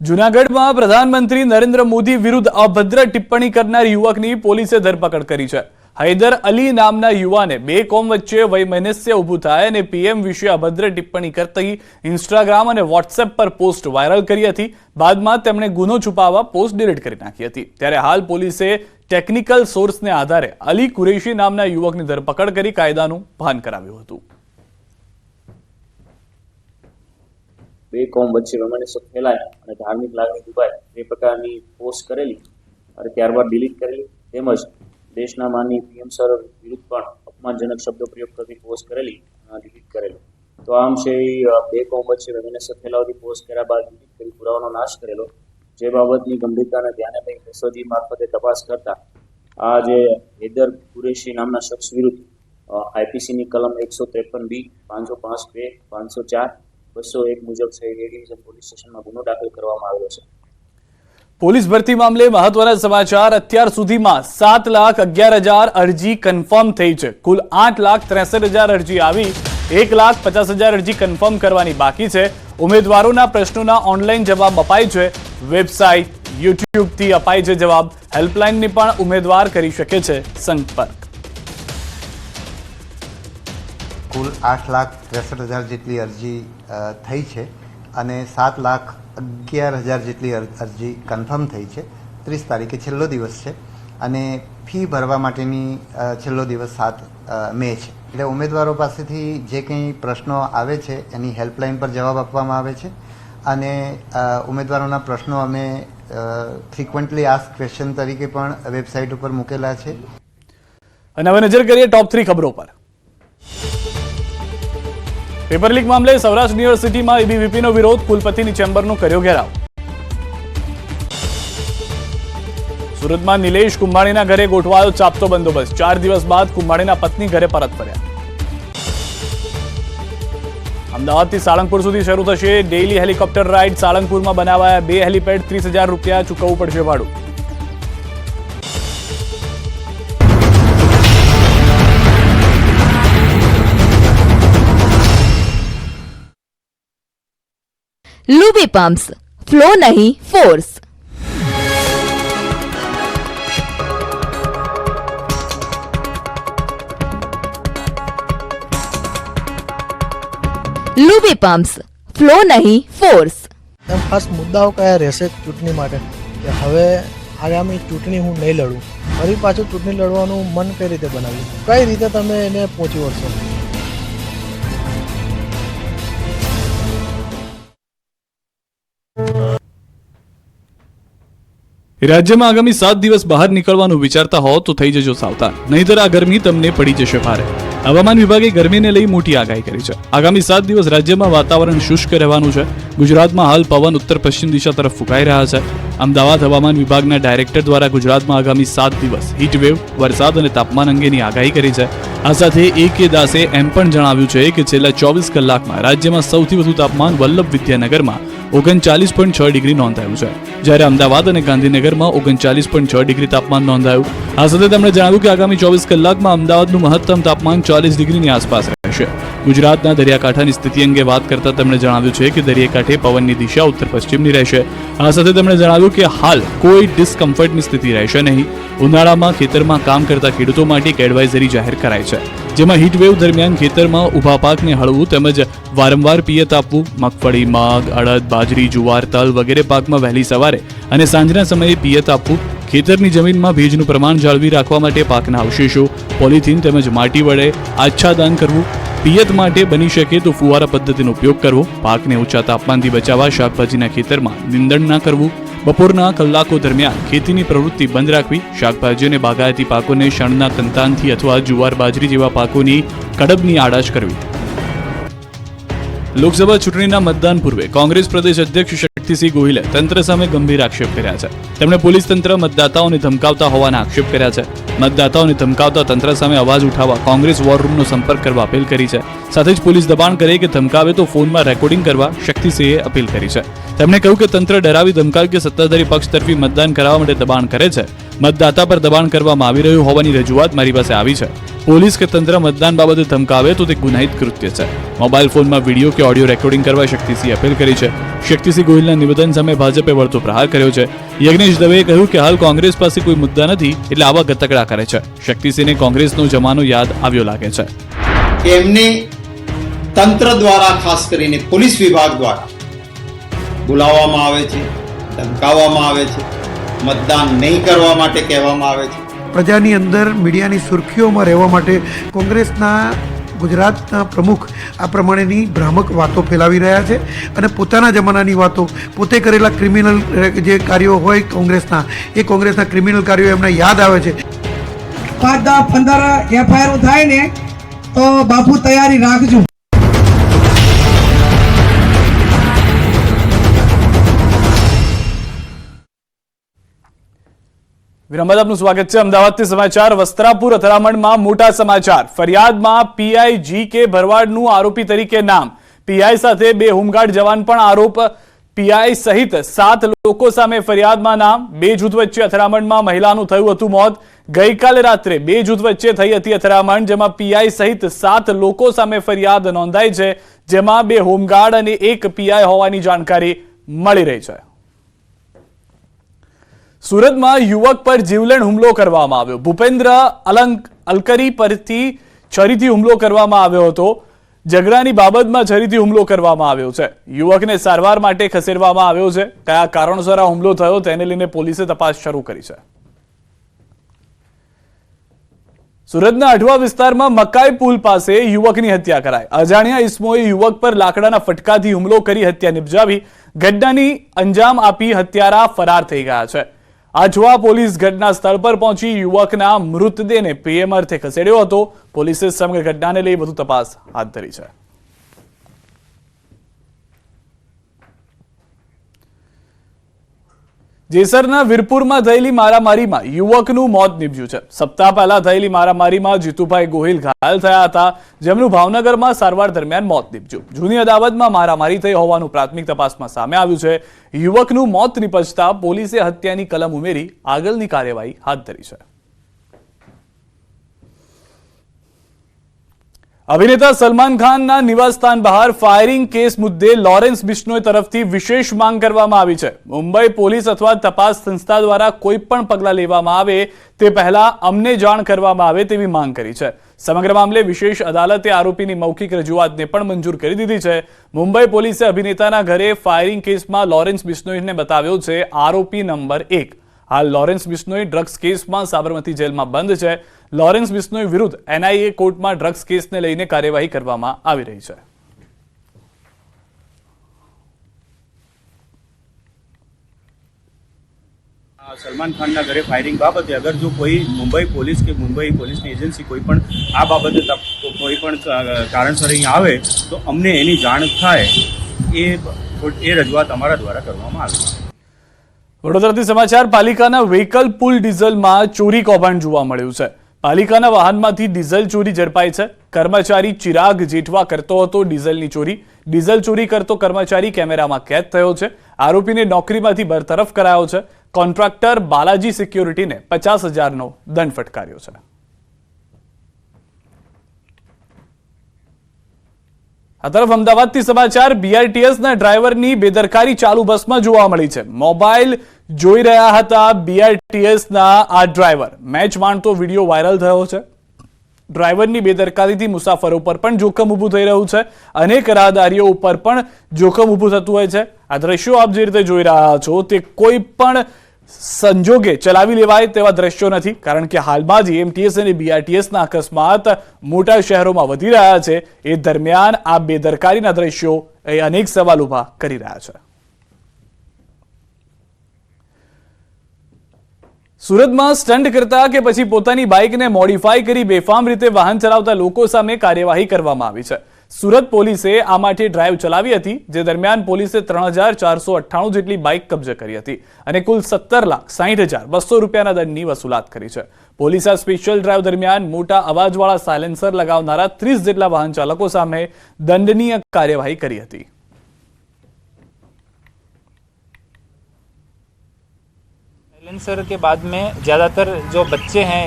જૂનાગઢમાં પ્રધાનમંત્રી નરેન્દ્ર મોદી વિરુદ્ધ અભદ્ર ટિપ્પણી કરનાર યુવકની પોલીસે ધરપકડ કરી છે. હૈદર અલી નામના યુવાને બે કોમ વચ્ચે વૈમનસ્ય ઊભું થાય અને પીએમ વિશે અભદ્ર ટિપ્પણી કરતી ઇન્સ્ટાગ્રામ અને વોટ્સએપ પર પોસ્ટ વાયરલ કરી હતી. બાદમાં તેમણે ગુનો છુપાવવા પોસ્ટ ડિલીટ કરી નાખી હતી. ત્યારે હાલ પોલીસે ટેકનિકલ સોર્સને આધારે અલી કુરેશી નામના યુવકની ધરપકડ કરી કાયદાનું ભાન કરાવ્યું હતું. બે કોમ વચ્ચે વૈમનસ્ય ફેલાય અને ધાર્મિક લાગણી દુભાય. એ પ્રકારની પોસ્ટ કરેલી અને ત્યારબાદ ડિલીટ કરેલી તેમજ દેશના માનની પીએમ સર વિરુદ્ધ પણ અપમાનજનક શબ્દો પ્રયોગ કરતી પોસ્ટ કરેલી ડિલીટ કરેલો. તો આમ છે એ બે કોમ વચ્ચે વૈમનસ્ય ફેલાવતી પોસ્ટ કર્યા બાદ ડિલીટ કરી પુરાવાનો નાશ કરેલો. જે બાબતની ગંભીરતાને ધ્યાને લઈ એસઓજી મારફતે તપાસ કરતા આ જે હેદર કુરેશી નામના શખ્સ વિરુદ્ધ આઈપીસીની કલમ એકસો ત્રેપન બી, પાંચસો પાંચ બે, પાંચસો ચાર બસો એક મુજબ પોલીસ સ્ટેશનમાં ગુનો દાખલ કરવામાં આવ્યો છે. પોલીસ ભરતી મામલે મહત્વના સમાચાર અત્યાર સુધીમાં સાત લાખ અગિયાર હજાર અરજી કન્ફર્મ થઈ છે. કુલ આઠ લાખ ત્રેસઠ હજાર અરજી આવી, એક લાખ પચાસ હજાર અરજી કન્ફર્મ કરવાની બાકી છે. ઉમેદવારોના પ્રશ્નોના ઓનલાઈન જવાબ અપાય છે. વેબસાઇટ યુટ્યુબથી અપાય છે જવાબ. હેલ્પલાઇનની પણ ઉમેદવાર કરી શકે છે સંપર્ક. કુલ આઠ લાખ ત્રેસઠ હજાર જેટલી અરજી થઈ છે અને સાત લાખ અગિયાર હજાર જેટલી અર- અરજી કન્ફર્મ થઈ છે. ત્રીસ તારીખે છેલ્લો દિવસ છે અને ફી ભરવા માટેની છેલ્લો દિવસ સાત મે છે. એટલે ઉમેદવારો પાસેથી જે કંઈ પ્રશ્નો આવે છે એની હેલ્પલાઇન પર જવાબ આપવામાં આવે છે અને ઉમેદવારોના પ્રશ્નો અમે ફ્રિકવન્ટલી આસ્ક ક્વેશ્ચન તરીકે પણ વેબસાઇટ ઉપર મૂકેલા છે. અને હવે નજર કરીએ ટોપ થ્રી ખબરો પર. પેપર લીક મામલે સૌરાષ્ટ્ર યુનિવર્સિટીમાં એબીવીપીનો વિરોધ કુલપતિની ચેમ્બરનો કર્યો ઘેરાવ. સુરતમાં નિલેશ કુંભાણીના ઘરે ગોઠવાયો ચાપતો બંદોબસ્ત. ચાર દિવસ બાદ કુંભાણીના પત્ની ઘરે પરત ફર્યા. અમદાવાદથી સાળંગપુર સુધી શરૂ થશે ડેઇલી હેલિકોપ્ટર રાઇડ સાળંગપુરમાં બનાવાયા બે હેલિપેડ ત્રીસ રૂપિયા ચૂકવવું પડશે ભાડું. લુબી પમ્પ્સ ફ્લો નહીં ફોર્સ લુબી પમ્પ્સ ફ્લો નહીં ફોર્સ એમ ખાસ મુદ્દાઓ કયા રહેશે ચૂંટણી માટે? કે હવે આગામી ચૂંટણી હું નહીં લડું, ફરી પાછું ચૂંટણી લડવાનું મન કઈ રીતે બનાવ્યું? કઈ રીતે તમે એને પહોંચી વળશો? રાજ્યમાં આગામી સાત દિવસ બહાર નીકળવાનું વિચારતા હો તો થઈ જજો સાવધાન. નહીતર આ ગરમી તમને પડી જશે ભારે. હવામાન વિભાગે ગરમીને લઈ મોટી આગાહી કરી છે. આગામી સાત દિવસ રાજ્યમાં વાતાવરણ શુષ્ક રહેવાનું છે. ગુજરાતમાં હાલ પવન ઉત્તર પશ્ચિમ દિશા તરફ ફૂંકાઈ રહ્યા છે. અમદાવાદ હવામાન વિભાગના ડાયરેક્ટર દ્વારા ગુજરાતમાં આગામી સાત દિવસ હીટવેવ વરસાદ અને તાપમાન અંગેની આગાહી કરી છે. આ સાથે એ કે દાસે એમ પણ જણાવ્યું છે કે છેલ્લા ચોવીસ કલાકમાં રાજ્યમાં સૌથી વધુ તાપમાન વલ્લભ વિદ્યાનગરમાં ઓગણચાલીસ પોઈન્ટ છ ડિગ્રી નોંધાયું છે. જ્યારે અમદાવાદ અને ગાંધીનગરમાં ઓગણચાલીસ પોઈન્ટ છ ડિગ્રી તાપમાન નોંધાયું. આ સાથે તેમણે જણાવ્યું કે આગામી ચોવીસ કલાકમાં અમદાવાદનું મહત્તમ તાપમાન ચાલીસ ડિગ્રીની આસપાસ રહેશે ગુજરાતના દરિયાકાંઠાની સ્થિતિ અંગે વાત કરતા તેમણે જણાવ્યું છે કે દરિયાકાંઠે પવનની દિશા ઉત્તર પશ્ચિમની રહેશે. આ સાથે તેમણે જણાવ્યું કે હાલ કોઈ ડિસ્કમ્ફર્ટની સ્થિતિ રહેશે નહીં. ઉનાળામાં ખેતરમાં કામ કરતા ખેડૂતો માટે એક એડવાઇઝરી જાહેર કરાઈ છે. જેમાં હીટવેવ દરમિયાન ખેતરમાં ઊભા પાકને હળવું તેમજ વારંવાર પિયત આપવું, મગફળી, મગ, અડદ, બાજરી, જુવાર, તલ વગેરે પાકમાં વહેલી સવારે અને સાંજના સમયે પિયત આપવું ખેતરની જમીનમાં ભેજનું પ્રમાણ જાળવી રાખવા માટે પાકના અવશેષો, પોલિથીન તેમજ માટી વડે આચ્છાદાન કરવું. પિયત માટે બની શકે તો ફુવારા પદ્ધતિનો ઉપયોગ કરવો. પાકને ઊંચા તાપમાનથી બચાવવા શાકભાજીના ખેતરમાં નિંદણ ના કરવું. બપોરના કલાકો દરમિયાન ખેતીની પ્રવૃત્તિ બંધ રાખવી. શાકભાજી અને બાગાયતી પાકોને શણના કંતાનથી અથવા જુવાર બાજરી જેવા પાકોની કડબની આડાશ કરવી. લોકસભા ચૂંટણીના મતદાન પૂર્વે કોંગ્રેસ પ્રદેશ અધ્યક્ષ શક્તિસિંહ ગોહિલે તંત્ર સામે ગંભીર આક્ષેપ કર્યા છે. તેમણે પોલીસ તંત્ર મતદાતાઓને ધમકાવતા હોવાના આક્ષેપ કર્યા છે. મતદાતાઓને ધમકાવતા તંત્ર સામે અવાજ ઉઠાવવા કોંગ્રેસ વોર રૂમનો સંપર્ક કરવા અપીલ કરી છે. સાથે જ પોલીસ દબાણ કરે કે ધમકાવે તો ફોનમાં રેકોર્ડિંગ કરવા શક્તિસિંહે અપીલ કરી છે. તેમણે કહ્યું કે તંત્ર ડરાવી ધમકાવી કે સત્તાધારી પક્ષ તરફી મતદાન કરાવવા માટે દબાણ કરે છે. મતદાતા પર દબાણ કરવામાં આવી રહ્યું હોવાની રજૂઆત મારી પાસે આવી છે. પોલીસ કે તંત્ર મતદાન બાબતે ધમકાવે તો તે ગુનાહિત કૃત્ય છે. મોબાઈલ ફોનમાં વીડિયો કે ઓડિયો રેકોર્ડિંગ કરવા શક્તિસિંહ અપીલ કરી છે. શક્તિસિંહ ગોહિલના નિવેદન સામે ભાજપે વળતો પ્રહાર કર્યો છે. યજ્ઞેશ દવેએ કહ્યું કે હાલ કોંગ્રેસ પાસે કોઈ મુદ્દા નથી એટલે આવા ગતકડા કરે છે. શક્તિસિંહને કોંગ્રેસનો જમાનો યાદ આવ્યો લાગે છે. એમને તંત્ર દ્વારા ખાસ કરીને પોલીસ વિભાગ દ્વારા બોલાવવામાં આવે છે, ધમકાવવામાં આવે છે, મતદાન નહીં કરવા માટે કહેવામાં આવે છે. પ્રજાની અંદર મીડિયાની સુર્ખીઓમાં રહેવા માટે કોંગ્રેસના ગુજરાતના પ્રમુખ આ પ્રમાણેની ભ્રામક વાતો ફેલાવી રહ્યા છે અને પોતાના જમાનાની વાતો, પોતે કરેલા ક્રિમિનલ જે કાર્યો હોય કોંગ્રેસના, એ કોંગ્રેસના ક્રિમિનલ કાર્યો એમને યાદ આવે છે. પાંચ દસ, પંદર એફઆઈઆર થાય ને તો બાપુ તૈયારી રાખજો. વિરામ બાદ આપનું સ્વાગત છે. અમદાવાદથી સમાચાર, વસ્ત્રાપુર, અથડામણમાં મોટા સમાચાર. ફરિયાદમાં પીઆઈ જી કે ભરવાડનું આરોપી તરીકે નામ. પીઆઈ સાથે બે હોમગાર્ડ જવાન પણ આરોપ. પીઆઈ સહિત સાત લોકો સામે ફરિયાદમાં નામ. બે જૂથ વચ્ચે અથડામણમાં મહિલાનું થયું હતું મોત. ગઈકાલે રાત્રે બે જૂથ વચ્ચે થઈ હતી અથડામણ, જેમાં પીઆઈ સહિત સાત લોકો સામે ફરિયાદ નોંધાઈ છે, જેમાં બે હોમગાર્ડ અને એક પીઆઈ હોવાની જાણકારી મળી રહી છે. સુરતમાં યુવક પર જીવલેણ હુમલો કરવામાં આવ્યો. ભૂપેન્દ્ર અલંક અલકરી પરથી છરીથી હુમલો કરવામાં આવ્યો હતો. ઝઘડાની બાબતમાં છરીથી હુમલો કરવામાં આવ્યો છે. યુવકને સારવાર માટે ખસેડવામાં આવ્યો છે. કયા કારણોસર આ હુમલો થયો તેને લઈને પોલીસે તપાસ શરૂ કરી છે. સુરતના અઠવા વિસ્તારમાં મકાઈ પુલ પાસે યુવકની હત્યા કરાઈ. અજાણ્યા ઇસમોએ યુવક પર લાકડાના ફટકાથી હુમલો કરી હત્યા નિપજાવી ઘટનાની અંજામ આપી હત્યારા ફરાર થઈ ગયા છે. આઠવા પોલીસ ઘટના સ્થળ પર પહોંચી યુવકના મૃતદેહને પીએમ અર્થે ખસેડ્યો હતો. પોલીસે સમગ્ર ઘટનાને લઈ વધુ તપાસ હાથ ધરી છે. જેસરના વીરપુરમાં થયેલી મારામારીમાં યુવકનું મોત નીપજ્યું છે. સપ્તાહ પહેલા થયેલી મારામારીમાં જીતુભાઈ ગોહિલ ઘાયલ થયા હતા. જેમનું ભાવનગરમાં સારવાર દરમિયાન મોત નીપજ્યું. જૂની અદાવતમાં મારામારી થઈ હોવાનું પ્રાથમિક તપાસમાં સામે આવ્યું છે. યુવકનું મોત નીપજતા પોલીસે હત્યાની કલમ ઉમેરી આગળની કાર્યવાહી હાથ ધરી છે. અભિનેતા સલમાન ખાનના નિવાસસ્થાન બહાર ફાયરિંગ કેસ મુદ્દે લોરેન્સ બિશ્નોય તરફથી વિશેષ માંગ કરવામાં આવી છે. મુંબઈ પોલીસ અથવા તપાસ સંસ્થા દ્વારા કોઈ પણ પગલાં લેવામાં આવે તે પહેલા અમને જાણ કરવામાં આવે તેવી માંગ કરી છે. સમગ્ર મામલે વિશેષ અદાલતે આરોપીની મૌખિક રજૂઆતને પણ મંજૂર કરી દીધી છે. મુંબઈ પોલીસે અભિનેતાના ઘરે ફાયરિંગ કેસમાં લોરેન્સ બિશ્નોઈને બતાવ્યો છે. આરોપી નંબર એક. હાલ લોરેન્સ બિશ્નોઈ ડ્રગ્સ કેસમાં સાબરમતી જેલમાં બંધ છે. લોરેન્સ બિશ્નોઈ વિરુદ્ધ એનઆઈએ કોર્ટમાં ડ્રગ્સ કેસને લઈને કાર્યવાહી કરવામાં આવી રહી છે. આ સલમાન ખાનના ઘરે ફાયરિંગ બાબતે અગર જો કોઈ મુંબઈ પોલીસ કે મુંબઈ પોલીસની એજન્સી કોઈ પણ આ બાબતે કોઈ પણ કારણસર અહીં આવે તો અમને એની જાણ થાય એ એ રજૂઆત અમારા દ્વારા કરવામાં આવે વડોદરાથી સમાચાર પાલિકાના વ્હીકલ પુલ ડીઝલમાં ચોરી કૌભાંડ જોવા મળ્યું છે. પાલિકાના વાહનમાંથી ડીઝલ ચોરી ઝડપાઈ છે. કર્મચારી ચિરાગ જેઠવા કરતો હતો ડીઝલની ચોરી. ડીઝલ ચોરી કરતો કર્મચારી કેમેરામાં કેદ થયો છે. આરોપીને નોકરીમાંથી બરતરફ કરાયો છે. કોન્ટ્રાક્ટર બાલાજી સિક્યોરિટીને પચાસ હજારનો દંડ ફટકાર્યો છે. આ તરફ અમદાવાદથી સમાચાર બીઆરટીએસના ડ્રાઈવરની બેદરકારી ચાલુ બસમાં જોવા મળી છે. મોબાઈલ જોઈ રહ્યા હતા બીઆરટીએસના આ ડ્રાઈવર. મેચ માણતો વીડિયો વાયરલ થયો છે. ડ્રાઈવરની બેદરકારીથી મુસાફરો પર પણ જોખમ ઊભું થઈ રહ્યું છે. અનેક રાહદારીઓ ઉપર પણ જોખમ ઊભું થતું હોય છે. આ દ્રશ્યો આપ જે રીતે જોઈ રહ્યા છો તે કોઈ પણ સંજોગે ચલાવી લેવાય તેવા દ્રશ્યો નથી, કારણ કે હાલમાં જ એમટીએસ અને બીઆરટીએસના અકસ્માત મોટા શહેરોમાં વધી રહ્યા છે. એ દરમિયાન આ બેદરકારીના દ્રશ્યો એ અનેક સવાલ ઊભા કરી રહ્યા છે. સુરતમાં સ્ટન્ટ કરતા કે પછી પોતાની બાઇકને મોડિફાઈ કરી બેફામ રીતે વાહન ચલાવતા લોકો સામે કાર્યવાહી કરવામાં આવી છે. સુરત પોલીસે આ માટે ડ્રાઈવ ચલાવી હતી જે દરમિયાન પોલીસે ત્રણ હજાર ચારસો અઠ્ઠાણું જેટલી બાઇક કબજે કરી હતી અને કુલ સત્તર લાખ સાહીઠ હજાર બસો રૂપિયાના દંડની વસૂલાત કરી છે પોલીસે આ સ્પેશિયલ ડ્રાઈવ દરમિયાન મોટા અવાજવાળા સાયલેન્સર લગાવનારા ત્રીસ જેટલા વાહન ચાલકો સામે દંડનીય કાર્યવાહી કરી હતી साइलेंसर के बाद में ज़्यादातर जो बच्चे हैं